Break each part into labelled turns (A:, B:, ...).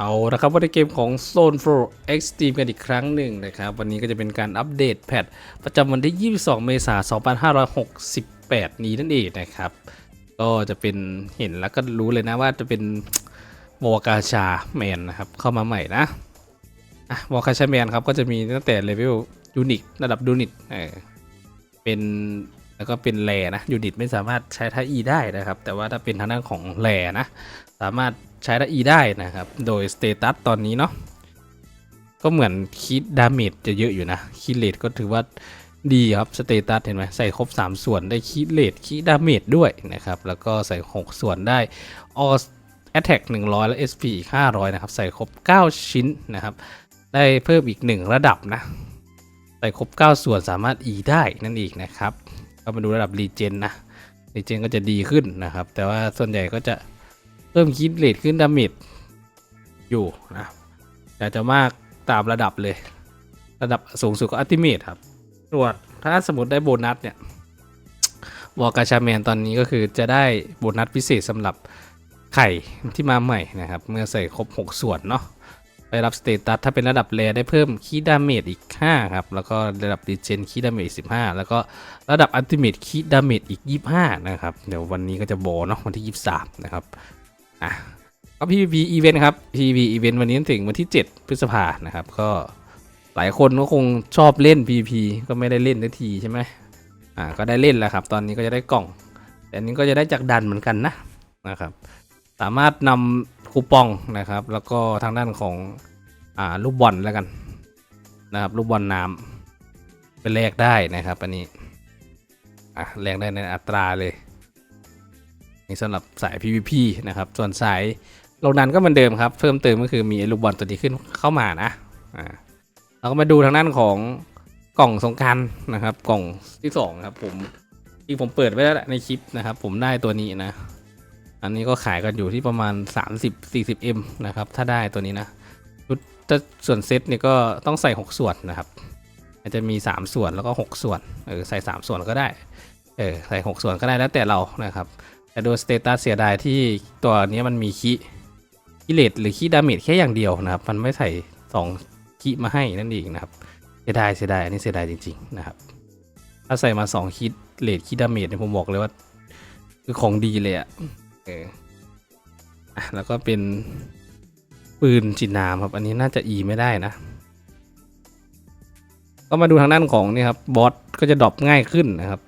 A: เอาละครับว่าในเกมของ Zone 4 Extreme กันอีกครั้งหนึ่งนะครับ วันนี้ก็จะเป็นการอัปเดตแพทประจำวันที่ 22 เมษายน 2568 นี้นั่นเองนะครับ ก็จะเป็นเห็นแล้วก็รู้เลยนะว่าจะเป็นวอกาชาแมนนะครับ เข้ามาใหม่นะวอกาชาแมนครับ ก็จะมีตั้งแต่เลเวลยูนิตระดับยูนิตเป็น แล้วก็เป็นแรนะยูนิตไม่สามารถใช้ท่าอีได้นะครับ แต่ว่าถ้าเป็นทางด้านของแรนะ สามารถใช้ได้อีได้นะครับ โดยสเตตัสตอนนี้เนาะก็เหมือนคิดดาเมจจะเยอะอยู่นะคิดเลทก็ถือว่าดีครับสเตตัสเห็นไหมใส่ครบ 3 ส่วนได้คิดเลทคิดดาเมจด้วยนะครับ แล้วก็ใส่ 6 ส่วนได้ออ Attack 100 และ SP อีก 500 นะครับ ใส่ครบ 9 ชิ้นนะครับ ได้เพิ่มอีก 1 ระดับนะ ใส่ครบ 9 ส่วนสามารถ E ได้นั่นเองนะครับ ก็มาดูระดับรีเจนนะรีเจนก็จะดีขึ้นนะครับ แต่ว่าส่วนใหญ่ก็จะเพิ่มคิดเลทขึ้นดาเมจอยู่นะแต่จะมากตามระดับเลย ระดับสูงสุดก็อัติเมทครับส่วนถ้าสมมติได้โบนัสเนี่ยวอกาชาแมนตอนนี้ก็คือจะได้โบนัสพิเศษสำหรับไข่ที่มาใหม่นะครับ เมื่อใส่ครบ 6 ส่วนเนาะ ไปรับสเตตัสถ้าเป็นระดับแรได้เพิ่มคีดาเมจอีก 5 ครับ แล้วก็ระดับดีเจนคีดาเมจ15แล้วก็ระดับอัลติเมทคีดาเมจอีก 25 นะครับ เดี๋ยววันนี้ก็จะโบเนาะวันที่ 23 นะครับอะก็ PVP event ครับ PVP event วันนี้ถึงวันที่ 7 พฤษภานะครับ ก็หลายคนก็คงชอบเล่น PVP ก็ไม่ได้เล่นทันทีใช่ไหมอ่าก็ได้เล่นแล้วครับ ตอนนี้ก็จะได้กล่อง แต่อันนี้ก็จะได้จากดันเหมือนกันนะนะครับ สามารถนำ คูปองนะครับ แล้วก็ทางด้านของอ่าลูกบอลแล้วกันนะครับลูกบอลน้ำไปแลกได้นะครับอันนี้อะแลกได้ในอัตราเลยนี่สำหรับสาย PVP นะครับส่วนสายลงดันก็เหมือนเดิมครับ เพิ่มเติมก็คือมีลูกบอลตัวนี้ขึ้นเข้ามานะอ่าเราก็มาดูทางด้านของกล่องสงการนะครับ กล่องที่สองครับผมที่ผมเปิดไว้แล้วในคลิปนะครับ ผมได้ตัวนี้นะ อันนี้ก็ขายกันอยู่ที่ประมาณ 30-40M นะครับ ถ้าได้ตัวนี้นะชุดส่วนเซตเนี่ยก็ต้องใส่ 6 ส่วนนะครับมันจะมี 3 ส่วนแล้วก็ 6 ส่วนเออใส่ 3 ส่วนก็ได้เออใส่ 6 ส่วนก็ได้แล้วแต่เรานะครับ แต่โดยสเตตัสเสียดายที่ตัวนี้มันมีคีคีเลตหรือคีดาเมจแค่อย่างเดียวนะครับ มันไม่ใส่2คีมาให้นั่นเองนะครับเสียดายเสียดายอันนี้เสียดายจริงๆนะครับ ถ้าใส่มา 2คีเลตคีดาเมจเนี่ยผมบอกเลยว่า คือของดีเลยอะ เอออะแล้วก็เป็นปืนฉีน้ำครับ อันนี้น่าจะอีไม่ได้นะ ก็มาดูทางด้านของนี่ครับบอสก็จะดรอปง่ายขึ้นนะครับ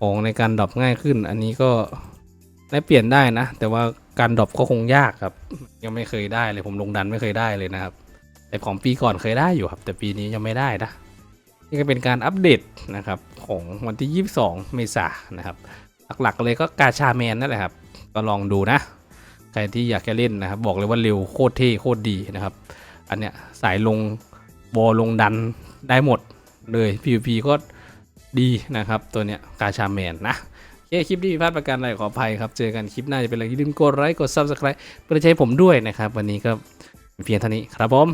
A: ของในการดรอปง่ายขึ้น อันนี้ก็ได้เปลี่ยนได้นะ แต่ว่าการดรอปก็คงยากครับ ยังไม่เคยได้เลยผมลงดันไม่เคยได้เลยนะครับ แต่ของปีก่อนเคยได้อยู่ครับ แต่ปีนี้ยังไม่ได้นะนี่ก็เป็นการอัปเดตนะครับของวันที่ 22 เมษายนนะครับ หลักๆเลยก็กาชาแมนนั่นแหละครับ ก็ลองดูนะ ใครที่อยากจะเล่นนะครับ บอกเลยว่าเร็วโคตรเท่โคตรดีนะครับ อันเนี้ยสายลงบอลงดันได้หมดเลย PVP ก็ดีนะครับ ตัวเนี้ยกาชาแมนนะโอเคคลิปนี้มีพลาดประการอะไรขออภัยครับ เจอกันคลิปหน้าจะเป็นอะไรอย่าลืมกดไลค์กด Subscribe เพื่อจให้ผมด้วยนะครับ วันนี้ก็เพียงเท่านี้ครับผม